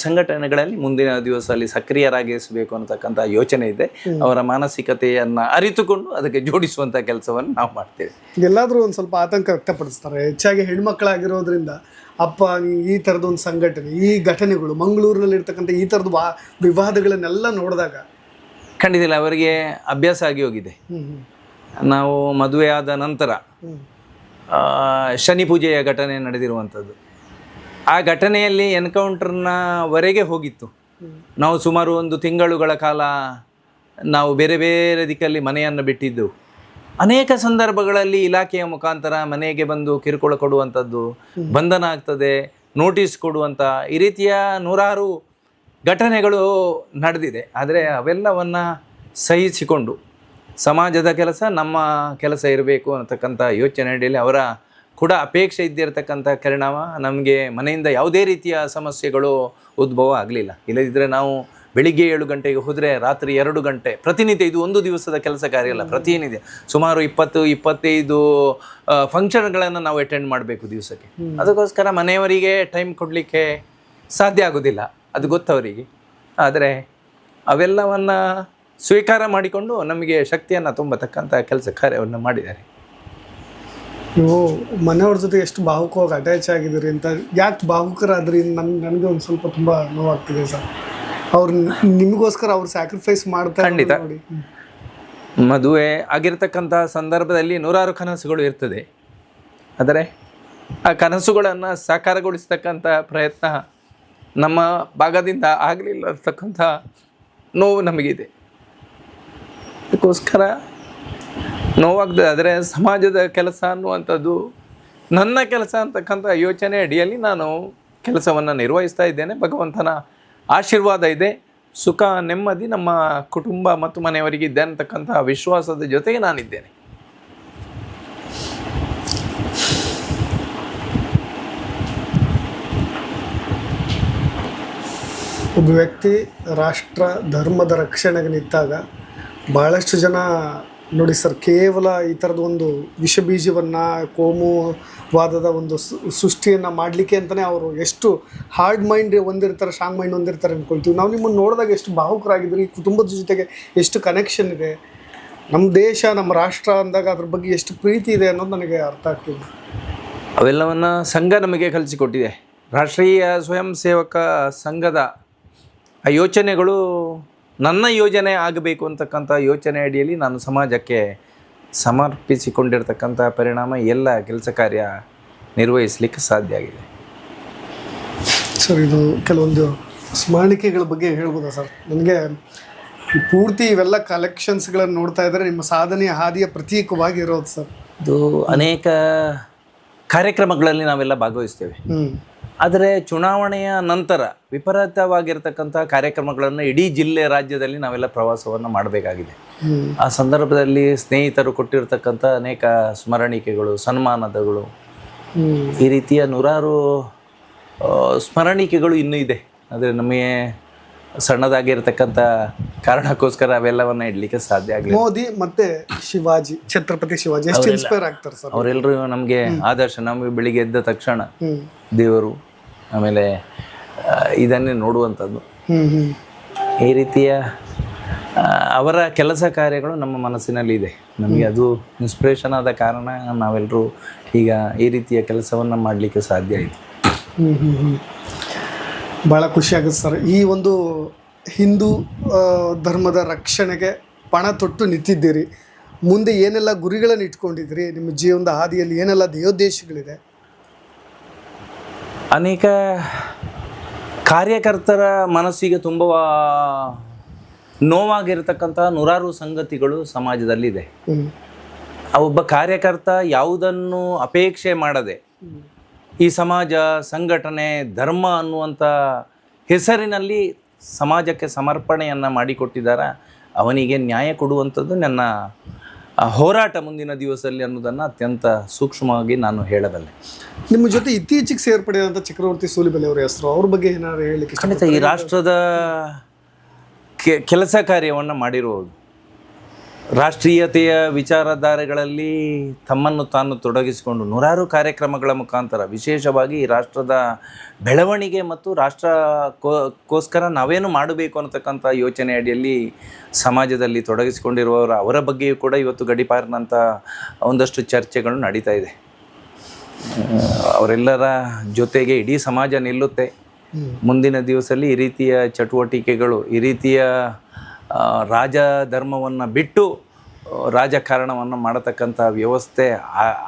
ಸಂಘಟನೆಗಳಲ್ಲಿ ಮುಂದಿನ ದಿವಸ ಅಲ್ಲಿ ಸಕ್ರಿಯರಾಗಿಸಬೇಕು ಅನ್ನತಕ್ಕಂಥ ಯೋಚನೆ ಇದೆ. ಅವರ ಮಾನಸಿಕತೆಯನ್ನು ಅರಿತುಕೊಂಡು ಅದಕ್ಕೆ ಜೋಡಿಸುವಂಥ ಕೆಲಸವನ್ನು ನಾವು ಮಾಡ್ತೇವೆ. ಎಲ್ಲಾದರೂ ಒಂದು ಸ್ವಲ್ಪ ಆತಂಕ ವ್ಯಕ್ತಪಡಿಸ್ತಾರೆ. ಹೆಚ್ಚಾಗಿ ಹೆಣ್ಮಕ್ಕಳಾಗಿರೋದ್ರಿಂದ ಅಪ್ಪ ಈ ಥರದ ಒಂದು ಸಂಘಟನೆ ಈ ಘಟನೆಗಳು ಮಂಗಳೂರಿನಲ್ಲಿ ಇರ್ತಕ್ಕಂಥ ಈ ಥರದ ವಾ ವಿವಾದಗಳನ್ನೆಲ್ಲ ನೋಡಿದಾಗ ಖಂಡಿತ ಅವರಿಗೆ ಅಭ್ಯಾಸ ಆಗಿ ಹೋಗಿದೆ. ನಾವು ಮದುವೆ ಆದ ನಂತರ ಶನಿ ಪೂಜೆಯ ಘಟನೆ ನಡೆದಿರುವಂಥದ್ದು. ಆ ಘಟನೆಯಲ್ಲಿ ಎನ್ಕೌಂಟರ್ನ ವರೆಗೆ ಹೋಗಿತ್ತು. ನಾವು ಸುಮಾರು ಒಂದು ತಿಂಗಳುಗಳ ಕಾಲ ನಾವು ಬೇರೆ ಬೇರೆ ದಿಕ್ಕಲ್ಲಿ ಮನೆಯನ್ನು ಬಿಟ್ಟಿದ್ದೆವು. ಅನೇಕ ಸಂದರ್ಭಗಳಲ್ಲಿ ಇಲಾಖೆಯ ಮುಖಾಂತರ ಮನೆಗೆ ಬಂದು ಕಿರುಕುಳ ಕೊಡುವಂಥದ್ದು ಬಂಧನ ಆಗ್ತದೆ ನೋಟಿಸ್ ಕೊಡುವಂಥ ಈ ರೀತಿಯ ನೂರಾರು ಘಟನೆಗಳು ನಡೆದಿದೆ ಆದರೆ ಅವೆಲ್ಲವನ್ನು ಸಹಿಸಿಕೊಂಡು ಸಮಾಜದ ಕೆಲಸ ನಮ್ಮ ಕೆಲಸ ಇರಬೇಕು ಅನ್ನತಕ್ಕಂಥ ಯೋಚನೆ ಅಡಿಯಲ್ಲಿ ಅವರ ಕೂಡ ಅಪೇಕ್ಷೆ ಇದ್ದಿರತಕ್ಕಂಥ ಪರಿಣಾಮ ನಮಗೆ ಮನೆಯಿಂದ ಯಾವುದೇ ರೀತಿಯ ಸಮಸ್ಯೆಗಳು ಉದ್ಭವ ಆಗಲಿಲ್ಲ. ಇಲ್ಲದಿದ್ದರೆ ನಾವು ಬೆಳಿಗ್ಗೆ ಏಳು ಗಂಟೆಗೆ ಹೋದರೆ ರಾತ್ರಿ ಎರಡು ಗಂಟೆ ಪ್ರತಿನಿತ್ಯ ಇದು ಒಂದು ದಿವಸದ ಕೆಲಸ ಕಾರ್ಯ ಅಲ್ಲ ಪ್ರತಿನಿತ್ಯ ಸುಮಾರು ಇಪ್ಪತ್ತು ಇಪ್ಪತ್ತೈದು ಫಂಕ್ಷನ್ಗಳನ್ನು ನಾವು ಅಟೆಂಡ್ ಮಾಡಬೇಕು ದಿವಸಕ್ಕೆ. ಅದಕ್ಕೋಸ್ಕರ ಮನೆಯವರಿಗೆ ಟೈಮ್ ಕೊಡಲಿಕ್ಕೆ ಸಾಧ್ಯ ಆಗೋದಿಲ್ಲ. ಅದು ಗೊತ್ತವರಿಗೆ. ಆದರೆ ಅವೆಲ್ಲವನ್ನು ಸ್ವೀಕಾರ ಮಾಡಿಕೊಂಡು ನಮಗೆ ಶಕ್ತಿಯನ್ನು ತುಂಬತಕ್ಕಂಥ ಕೆಲಸ ಕಾರ್ಯವನ್ನು ಮಾಡಿದ್ದಾರೆ. ನೀವು ಮನೆಯವ್ರ ಜೊತೆ ಎಷ್ಟು ಭಾವುಕವಾಗಿ ಅಟ್ಯಾಚ್ ಆಗಿದ್ದೀರಿ ಅಂತ ಯಾಕೆ ಭಾವುಕರಾದ್ರಿ? ನನ್ ನನಗೆ ಒಂದು ಸ್ವಲ್ಪ ತುಂಬ ನೋವಾಗ್ತಿದೆ ಸರ್. ಅವ್ರು ನಿಮಗೋಸ್ಕರ ಅವ್ರು ಸ್ಯಾಕ್ರಿಫೈಸ್ ಮಾಡ್ತಾರೆ ಖಂಡಿತ. ನೋಡಿ. ಮದುವೆ ಆಗಿರ್ತಕ್ಕಂಥ ಸಂದರ್ಭದಲ್ಲಿ ನೂರಾರು ಕನಸುಗಳು ಇರ್ತದೆ. ಆದರೆ ಆ ಕನಸುಗಳನ್ನು ಸಾಕಾರಗೊಳಿಸ್ತಕ್ಕಂಥ ಪ್ರಯತ್ನ ನಮ್ಮ ಭಾಗದಿಂದ ಆಗಲಿಲ್ಲ ಅಂತಕ್ಕಂಥ ನೋವು ನಮಗಿದೆ. ಅದಕ್ಕೋಸ್ಕರ ನೋವಾಗದೆ ಆದರೆ ಸಮಾಜದ ಕೆಲಸ ಅನ್ನುವಂಥದ್ದು ನನ್ನ ಕೆಲಸ ಅಂತಕ್ಕಂಥ ಯೋಚನೆ ಅಡಿಯಲ್ಲಿ ನಾನು ಕೆಲಸವನ್ನು ನಿರ್ವಹಿಸ್ತಾ ಇದ್ದೇನೆ. ಭಗವಂತನ ಆಶೀರ್ವಾದ ಇದೆ. ಸುಖ, ನೆಮ್ಮದಿ ನಮ್ಮ ಕುಟುಂಬ ಮತ್ತು ಮನೆಯವರಿಗೆ ಇದೆ ಅಂತಕ್ಕಂಥ ವಿಶ್ವಾಸದ ಜೊತೆಗೆ ನಾನಿದ್ದೇನೆ. ಒಬ್ಬ ವ್ಯಕ್ತಿ ರಾಷ್ಟ್ರ ಧರ್ಮದ ರಕ್ಷಣೆಗೆ ನಿಂತಾಗ ಭಾಳಷ್ಟು ಜನ ನೋಡಿ ಸರ್, ಕೇವಲ ಈ ಥರದ ಒಂದು ವಿಷ ಬೀಜವನ್ನು ಕೋಮುವಾದದ ಒಂದು ಸೃಷ್ಟಿಯನ್ನು ಮಾಡಲಿಕ್ಕೆ ಅಂತಲೇ ಅವರು ಎಷ್ಟು ಹಾರ್ಡ್ ಮೈಂಡ್ ಹೊಂದಿರ್ತಾರೆ ಸ್ಟ್ರಾಂಗ್ ಮೈಂಡ್ ಹೊಂದಿರ್ತಾರೆ ಅಂದ್ಕೊಳ್ತೀವಿ ನಾವು ನಿಮ್ಮನ್ನು ನೋಡಿದಾಗ ಎಷ್ಟು ಭಾವುಕರಾಗಿದ್ದೀರಿ ಕುಟುಂಬದ ಜೊತೆಗೆ ಎಷ್ಟು ಕನೆಕ್ಷನ್ ಇದೆ ನಮ್ಮ ದೇಶ ನಮ್ಮ ರಾಷ್ಟ್ರ ಅಂದಾಗ ಅದ್ರ ಬಗ್ಗೆ ಎಷ್ಟು ಪ್ರೀತಿ ಇದೆ ಅನ್ನೋದು ನನಗೆ ಅರ್ಥ ಆಗ್ತಿದೆ ಅವೆಲ್ಲವನ್ನು ಸಂಘ ನಮಗೆ ಕಲಿಸಿಕೊಟ್ಟಿದೆ. ರಾಷ್ಟ್ರೀಯ ಸ್ವಯಂ ಸೇವಕ ಸಂಘದ ಆ ಯೋಚನೆಗಳು ನನ್ನ ಯೋಜನೆ ಆಗಬೇಕು ಅಂತಕ್ಕಂಥ ಯೋಚನೆ ಅಡಿಯಲ್ಲಿ ನಾನು ಸಮಾಜಕ್ಕೆ ಸಮರ್ಪಿಸಿಕೊಂಡಿರ್ತಕ್ಕಂಥ ಪರಿಣಾಮ ಎಲ್ಲ ಕೆಲಸ ಕಾರ್ಯ ನಿರ್ವಹಿಸಲಿಕ್ಕೆ ಸಾಧ್ಯ ಆಗಿದೆ. ಸರ್ ಇದು ಕೆಲವೊಂದು ಸ್ಮರಣಿಕೆಗಳ ಬಗ್ಗೆ ಹೇಳ್ಬೋದಾ ಸರ್? ನನಗೆ ಪೂರ್ತಿ ಇವೆಲ್ಲ ಕಲೆಕ್ಷನ್ಸ್ಗಳನ್ನು ನೋಡ್ತಾ ಇದ್ದರೆ ನಿಮ್ಮ ಸಾಧನೆಯ ಹಾದಿಯ ಪ್ರತೀಕವಾಗಿ ಇರೋದು ಸರ್. ಇದು ಅನೇಕ ಕಾರ್ಯಕ್ರಮಗಳಲ್ಲಿ ನಾವೆಲ್ಲ ಭಾಗವಹಿಸ್ತೇವೆ. ಹ್ಞೂ ಆದರೆ ಚುನಾವಣೆಯ ನಂತರ ವಿಪರೀತವಾಗಿರ್ತಕ್ಕಂಥ ಕಾರ್ಯಕ್ರಮಗಳನ್ನು ಇಡೀ ಜಿಲ್ಲೆ ರಾಜ್ಯದಲ್ಲಿ ನಾವೆಲ್ಲ ಪ್ರವಾಸವನ್ನು ಮಾಡಬೇಕಾಗಿದೆ. ಆ ಸಂದರ್ಭದಲ್ಲಿ ಸ್ನೇಹಿತರು ಕೊಟ್ಟಿರ್ತಕ್ಕಂಥ ಅನೇಕ ಸ್ಮರಣಿಕೆಗಳು, ಸನ್ಮಾನದಗಳು. ಈ ರೀತಿಯ ನೂರಾರು ಸ್ಮರಣಿಕೆಗಳು ಇನ್ನೂ ಇದೆ. ಆದರೆ ನಮಗೆ ಸಣ್ಣದಾಗಿರ್ತಕ್ಕಂಥ ಕಾರಣಕ್ಕೋಸ್ಕರ ಅವೆಲ್ಲವನ್ನ ಇಡ್ಲಿಕ್ಕೆ ಸಾಧ್ಯ ಆಗಲಿ ಮೋದಿ ಮತ್ತೆ ಶಿವಾಜಿ ಛತ್ರಪತಿ ಶಿವಾಜಿ ಎಷ್ಟು ಇನ್ಸ್ಪೈರ್ ಆಗ್ತಾರೆ ಸರ್? ಅವರೆಲ್ಲರೂ ನಮಗೆ ಆದರ್ಶ ನಮಗೆ ಬೆಳಿಗ್ಗೆ ಎದ್ದ ತಕ್ಷಣ ದೇವರು ಆಮೇಲೆ ಆ, ಇದನ್ನೇ ನೋಡುವಂಥದ್ದು. ಹ್ಮ್ ಹ್ಮ್. ಈ ರೀತಿಯ ಆ, ಅವರ ಕೆಲಸ ಕಾರ್ಯಗಳು ನಮ್ಮ ಮನಸ್ಸಿನಲ್ಲಿ ಇದೆ. ನಮಗೆ ಅದು ಇನ್ಸ್ಪಿರೇಷನ್ ಆದ ಕಾರಣ ನಾವೆಲ್ಲರೂ ಈಗ ಈ ರೀತಿಯ ಕೆಲಸವನ್ನು ಮಾಡಲಿಕ್ಕೆ ಸಾಧ್ಯ ಆಯಿತು. ಹ್ಮ್ ಹ್ಮ್ ಹ್ಮ್. ಭಾಳ ಖುಷಿಯಾಗುತ್ತೆ ಸರ್. ಈ ಒಂದು ಹಿಂದೂ ಧರ್ಮದ ರಕ್ಷಣೆಗೆ ಪಣ ತೊಟ್ಟು ನಿಂತಿದ್ದೀರಿ. ಮುಂದೆ ಏನೆಲ್ಲ ಗುರಿಗಳನ್ನು ಇಟ್ಕೊಂಡಿದ್ದೀರಿ? ನಿಮ್ಮ ಜೀವನದ ಹಾದಿಯಲ್ಲಿ ಏನೆಲ್ಲ ಧ್ಯೇಯೋದ್ದೇಶಗಳಿದೆ ಅನೇಕ ಕಾರ್ಯಕರ್ತರ ಮನಸ್ಸಿಗೆ ತುಂಬ ನೋವಾಗಿರ್ತಕ್ಕಂಥ ನೂರಾರು ಸಂಗತಿಗಳು ಸಮಾಜದಲ್ಲಿದೆ. ಒಬ್ಬ ಕಾರ್ಯಕರ್ತ ಯಾವುದನ್ನು ಅಪೇಕ್ಷೆ ಮಾಡದೆ ಈ ಸಮಾಜ ಸಂಘಟನೆ ಧರ್ಮ ಅನ್ನುವಂಥ ಹೆಸರಿನಲ್ಲಿ ಸಮಾಜಕ್ಕೆ ಸಮರ್ಪಣೆಯನ್ನು ಮಾಡಿಕೊಟ್ಟಿದ್ದಾರ ಅವನಿಗೆ ನ್ಯಾಯ ಕೊಡುವಂಥದ್ದು ನನ್ನ ಹೋರಾಟ ಮುಂದಿನ ದಿವಸದಲ್ಲಿ ಅನ್ನೋದನ್ನು ಅತ್ಯಂತ ಸೂಕ್ಷ್ಮವಾಗಿ ನಾನು ಹೇಳಬಲ್ಲೆ. ನಿಮ್ಮ ಜೊತೆ ಇತ್ತೀಚೆಗೆ ಸೇರ್ಪಡೆಯಾದಂಥ ಚಕ್ರವರ್ತಿ ಸೂಲಿಬಲೆ ಅವರ ಹೆಸರು ಅವ್ರ ಬಗ್ಗೆ ಏನಾದರೂ ಹೇಳಲಿಕ್ಕೆ ಖಂಡಿತ ಈ ರಾಷ್ಟ್ರದ ಕೆ- ಕೆಲಸ ಕಾರ್ಯವನ್ನು ಮಾಡಿರುವುದು ರಾಷ್ಟ್ರೀಯತೆಯ ವಿಚಾರಧಾರೆಗಳಲ್ಲಿ ತಮ್ಮನ್ನು ತಾನು ತೊಡಗಿಸಿಕೊಂಡು ನೂರಾರು ಕಾರ್ಯಕ್ರಮಗಳ ಮುಖಾಂತರ ವಿಶೇಷವಾಗಿ ರಾಷ್ಟ್ರದ ಬೆಳವಣಿಗೆ ಮತ್ತು ರಾಷ್ಟ್ರ ಕೋಸ್ಕರ ನಾವೇನು ಮಾಡಬೇಕು ಅನ್ನತಕ್ಕಂಥ ಯೋಚನೆ ಅಡಿಯಲ್ಲಿ ಸಮಾಜದಲ್ಲಿ ತೊಡಗಿಸಿಕೊಂಡಿರುವವರ ಅವರ ಬಗ್ಗೆಯೂ ಕೂಡ ಇವತ್ತು ಗಡಿಪಾರಿನಂಥ ಒಂದಷ್ಟು ಚರ್ಚೆಗಳು ನಡೀತಾ ಇದೆ. ಅವರೆಲ್ಲರ ಜೊತೆಗೆ ಇಡೀ ಸಮಾಜ ನಿಲ್ಲುತ್ತೆ. ಮುಂದಿನ ದಿವಸದಲ್ಲಿ ಈ ರೀತಿಯ ಚಟುವಟಿಕೆಗಳು ಈ ರೀತಿಯ ರಾಜ ಧರ್ಮವನ್ನು ಬಿಟ್ಟು ರಾಜಕಾರಣವನ್ನು ಮಾಡತಕ್ಕಂಥ ವ್ಯವಸ್ಥೆ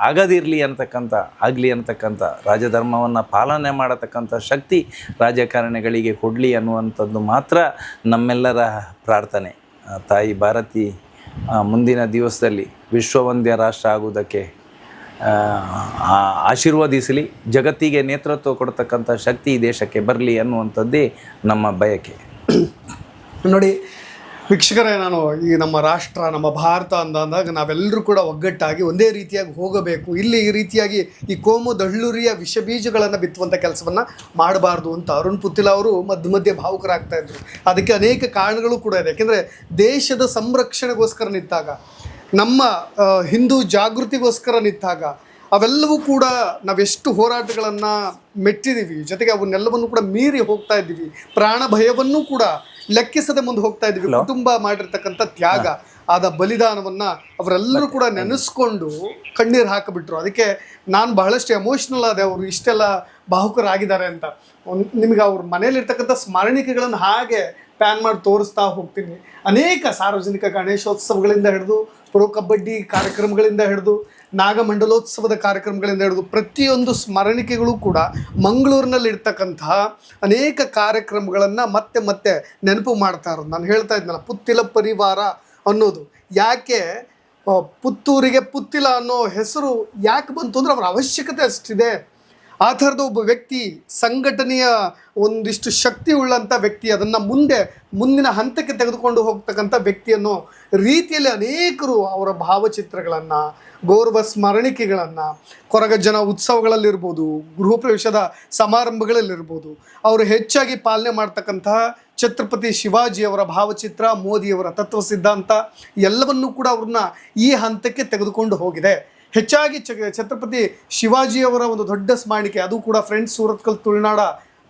ಆಗದಿರಲಿ ಅಂತಕ್ಕಂಥ ಆಗಲಿ ಅಂತಕ್ಕಂಥ ರಾಜಧರ್ಮವನ್ನು ಪಾಲನೆ ಮಾಡತಕ್ಕಂಥ ಶಕ್ತಿ ರಾಜಕಾರಣಿಗಳಿಗೆ ಕೊಡಲಿ ಅನ್ನುವಂಥದ್ದು ಮಾತ್ರ ನಮ್ಮೆಲ್ಲರ ಪ್ರಾರ್ಥನೆ. ತಾಯಿ ಭಾರತಿ ಮುಂದಿನ ದಿವಸದಲ್ಲಿ ವಿಶ್ವವಂದ್ಯ ರಾಷ್ಟ್ರ ಆಗುವುದಕ್ಕೆ ಆಶೀರ್ವದಿಸಲಿ, ಜಗತ್ತಿಗೆ ನೇತೃತ್ವ ಕೊಡ್ತಕ್ಕಂಥ ಶಕ್ತಿ ದೇಶಕ್ಕೆ ಬರಲಿ ಅನ್ನುವಂಥದ್ದೇ ನಮ್ಮ ಬಯಕೆ. ನೋಡಿ ವೀಕ್ಷಕರೇ, ನಾನು ಈ ನಮ್ಮ ರಾಷ್ಟ್ರ, ನಮ್ಮ ಭಾರತ ಅಂದಾಗ ನಾವೆಲ್ಲರೂ ಕೂಡ ಒಗ್ಗಟ್ಟಾಗಿ ಒಂದೇ ರೀತಿಯಾಗಿ ಹೋಗಬೇಕು. ಇಲ್ಲಿ ಈ ರೀತಿಯಾಗಿ ಈ ಕೋಮು ದಳ್ಳುರಿಯ ವಿಷ ಬೀಜಗಳನ್ನು ಬಿತ್ತುವಂಥ ಕೆಲಸವನ್ನು ಮಾಡಬಾರ್ದು ಅಂತ ಅರುಣ್ ಪುತ್ತಿಲ ಅವರು ಮಧ್ಯ ಮಧ್ಯೆ ಭಾವುಕರಾಗ್ತಾ ಇದ್ರು. ಅದಕ್ಕೆ ಅನೇಕ ಕಾರಣಗಳು ಕೂಡ ಇದೆ. ಯಾಕೆಂದರೆ ದೇಶದ ಸಂರಕ್ಷಣೆಗೋಸ್ಕರ ನಿಂತಾಗ, ನಮ್ಮ ಹಿಂದೂ ಜಾಗೃತಿಗೋಸ್ಕರ ನಿಂತಾಗ ಅವೆಲ್ಲವೂ ಕೂಡ ನಾವೆಷ್ಟು ಹೋರಾಟಗಳನ್ನು ಮೆಟ್ಟಿದ್ದೀವಿ ಜೊತೆಗೆ ಅವನ್ನೆಲ್ಲವನ್ನು ಕೂಡ ಮೀರಿ ಹೋಗ್ತಾ ಇದ್ದೀವಿ. ಪ್ರಾಣ ಭಯವನ್ನು ಕೂಡ ಲೆಕ್ಕಿಸದೆ ಮುಂದೆ ಹೋಗ್ತಾ ಇದ್ವಿ ಕುಟುಂಬ ಮಾಡಿರ್ತಕ್ಕಂಥ ತ್ಯಾಗ ಆದ ಬಲಿದಾನವನ್ನ ಅವರೆಲ್ಲರೂ ಕೂಡ ನೆನೆಸ್ಕೊಂಡು ಕಣ್ಣೀರು ಹಾಕಿಬಿಟ್ರು. ಅದಕ್ಕೆ ನಾನು ಬಹಳಷ್ಟು ಎಮೋಷ್ನಲ್ ಆದೆ ಅವರು ಇಷ್ಟೆಲ್ಲ ಭಾವುಕರಾಗಿದ್ದಾರೆ ಅಂತ. ನಿಮ್ಗೆ ನಿಮಗೆ ಅವ್ರ ಮನೇಲಿರ್ತಕ್ಕಂಥ ಸ್ಮರಣಿಕೆಗಳನ್ನು ಹಾಗೆ ಪ್ಯಾನ್ ಮಾಡಿ ತೋರಿಸ್ತಾ ಹೋಗ್ತೀನಿ. ಅನೇಕ ಸಾರ್ವಜನಿಕ ಗಣೇಶೋತ್ಸವಗಳಿಂದ ಹಿಡಿದು ಪ್ರೊ ಕಬಡ್ಡಿ ಕಾರ್ಯಕ್ರಮಗಳಿಂದ ಹಿಡಿದು ನಾಗಮಂಡಲೋತ್ಸವದ ಕಾರ್ಯಕ್ರಮಗಳಿಂದ ಹಿಡಿದು ಪ್ರತಿಯೊಂದು ಸ್ಮರಣಿಕೆಗಳು ಕೂಡ ಮಂಗಳೂರಿನಲ್ಲಿ ಇರ್ತಕ್ಕಂತಹ ಅನೇಕ ಕಾರ್ಯಕ್ರಮಗಳನ್ನು ಮತ್ತೆ ಮತ್ತೆ ನೆನಪು ಮಾಡ್ತಾ ಇರೋದು. ನಾನು ಹೇಳ್ತಾ ಇದ್ನಲ್ಲ, ಪುತ್ತಿಲ ಪರಿವಾರ ಅನ್ನೋದು. ಯಾಕೆ ಪುತ್ತೂರಿಗೆ ಪುತ್ತಿಲ ಅನ್ನೋ ಹೆಸರು ಯಾಕೆ ಬಂತು ಅಂದರೆ ಅವರ ಅವಶ್ಯಕತೆ ಅಷ್ಟಿದೆ. ಆ ಥರದ ಒಬ್ಬ ವ್ಯಕ್ತಿ ಸಂಘಟನೆಯ ಒಂದಿಷ್ಟು ಶಕ್ತಿ ಉಳ್ಳಂಥ ವ್ಯಕ್ತಿ, ಅದನ್ನು ಮುಂದೆ, ಮುಂದಿನ ಹಂತಕ್ಕೆ ತೆಗೆದುಕೊಂಡು ಹೋಗ್ತಕ್ಕಂಥ ವ್ಯಕ್ತಿಯನ್ನು ರೀತಿಯಲ್ಲಿ ಅನೇಕರು ಅವರ ಭಾವಚಿತ್ರಗಳನ್ನು ಗೌರವ ಸ್ಮರಣಿಕೆಗಳನ್ನು, ಕೊರಗಜ್ಜನ ಉತ್ಸವಗಳಲ್ಲಿರ್ಬೋದು ಗೃಹ ಪ್ರವೇಶದ ಸಮಾರಂಭಗಳಲ್ಲಿರ್ಬೋದು, ಅವರು ಹೆಚ್ಚಾಗಿ ಪಾಲನೆ ಮಾಡ್ತಕ್ಕಂತಹ ಛತ್ರಪತಿ ಶಿವಾಜಿಯವರ ಭಾವಚಿತ್ರ, ಮೋದಿಯವರ ತತ್ವ ಸಿದ್ಧಾಂತ, ಎಲ್ಲವನ್ನೂ ಕೂಡ ಅವ್ರನ್ನ ಈ ಹಂತಕ್ಕೆ ತೆಗೆದುಕೊಂಡು ಹೋಗಿದೆ. ಹೆಚ್ಚಾಗಿ ಚ, ಛತ್ರಪತಿ ಶಿವಾಜಿಯವರ ಒಂದು ದೊಡ್ಡ ಸ್ಮರಣಿಕೆ, ಅದು ಕೂಡ ಫ್ರೆಂಡ್ಸ್ ಸೂರತ್ಕಲ್ ತುಳುನಾಡ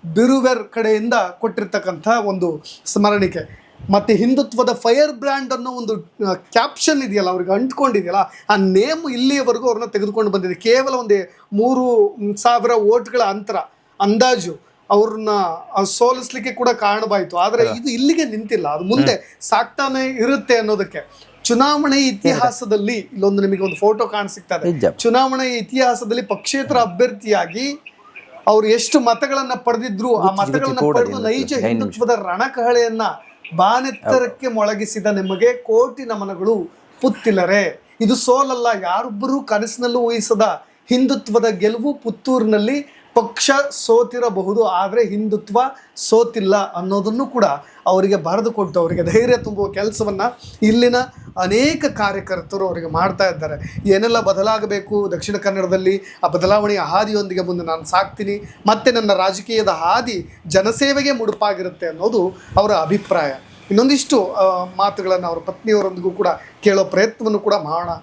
ಬಿರುವೆರ್ ಕಡೆಯಿಂದ ಕೊಟ್ಟಿರ್ತಕ್ಕಂಥ ಒಂದು ಸ್ಮರಣಿಕೆ. ಮತ್ತು ಹಿಂದುತ್ವದ ಫೈರ್ ಬ್ರ್ಯಾಂಡ್ ಅನ್ನೋ ಒಂದು ಕ್ಯಾಪ್ಷನ್ ಇದೆಯಲ್ಲ ಅವ್ರಿಗೆ ಅಂಟ್ಕೊಂಡಿದೆಯಲ್ಲ ಆ ನೇಮ್ ಇಲ್ಲಿಯವರೆಗೂ ಅವ್ರನ್ನ ತೆಗೆದುಕೊಂಡು ಬಂದಿದೆ. ಕೇವಲ ಒಂದು ಮೂರು ಸಾವಿರ ಓಟ್ಗಳ ಅಂತರ ಅಂದಾಜು ಅವ್ರನ್ನ ಸೋಲಿಸ್ಲಿಕ್ಕೆ ಕೂಡ ಕಾರಣವಾಯಿತು. ಆದರೆ ಇದು ಇಲ್ಲಿಗೆ ನಿಂತಿಲ್ಲ. ಅದು ಮುಂದೆ ಸಾಕ್ತಾನೆ ಇರುತ್ತೆ ಅನ್ನೋದಕ್ಕೆ. ಚುನಾವಣೆ ಇತಿಹಾಸದಲ್ಲಿ ಇಲ್ಲೊಂದು ನಿಮಗೆ ಒಂದು ಫೋಟೋ ಕಾಣ ಇದೆ. ನಿಜ. ಚುನಾವಣೆ ಇತಿಹಾಸದಲ್ಲಿ ಪಕ್ಷೇತರ ಅಭ್ಯರ್ಥಿಯಾಗಿ ಅವ್ರು ಎಷ್ಟು ಮತಗಳನ್ನ ಪಡೆದಿದ್ರು ಆ ಮತಗಳನ್ನ ಪಡೆದು ನೈಜ ಹಿಂದುತ್ವದ ರಣಕಹಳೆಯನ್ನ ಬಾನೆತ್ತರಕ್ಕೆ ಮೊಳಗಿಸಿದ ನಿಮಗೆ ಕೋಟಿ ನಮನಗಳು ಪುತ್ತಿಲರೆ ಇದು ಸೋಲಲ್ಲ ಯಾರೊಬ್ಬರೂ ಕನಸಿನಲ್ಲೂ ಊಹಿಸದ ಹಿಂದುತ್ವದ ಗೆಲುವು ಪುತ್ತೂರಿನಲ್ಲಿ ಪಕ್ಷ ಸೋತಿರಬಹುದು, ಆದರೆ ಹಿಂದುತ್ವ ಸೋತಿಲ್ಲ ಅನ್ನೋದನ್ನು ಕೂಡ ಅವರಿಗೆ ಬರೆದು ಕೊಟ್ಟು ಅವರಿಗೆ ಧೈರ್ಯ ತುಂಬುವ ಕೆಲಸವನ್ನು ಇಲ್ಲಿನ ಅನೇಕ ಕಾರ್ಯಕರ್ತರು ಅವರಿಗೆ ಮಾಡ್ತಾ ಇದ್ದಾರೆ. ಏನೆಲ್ಲ ಬದಲಾಗಬೇಕು? ದಕ್ಷಿಣ ಕನ್ನಡದಲ್ಲಿ ಆ ಬದಲಾವಣೆಯ ಹಾದಿಯೊಂದಿಗೆ ಮುಂದೆ ನಾನು ಸಾಕ್ತೀನಿ. ಮತ್ತೆ ನನ್ನ ರಾಜಕೀಯದ ಹಾದಿ ಜನಸೇವೆಗೆ ಮುಡುಪಾಗಿರುತ್ತೆ ಅನ್ನೋದು ಅವರ ಅಭಿಪ್ರಾಯ. ಇನ್ನೊಂದಿಷ್ಟು ಮಾತುಗಳನ್ನು ಅವರ ಪತ್ನಿಯವರೊಂದಿಗೂ ಕೂಡ ಕೇಳೋ ಪ್ರಯತ್ನವನ್ನು ಕೂಡ ಮಾಡೋಣ.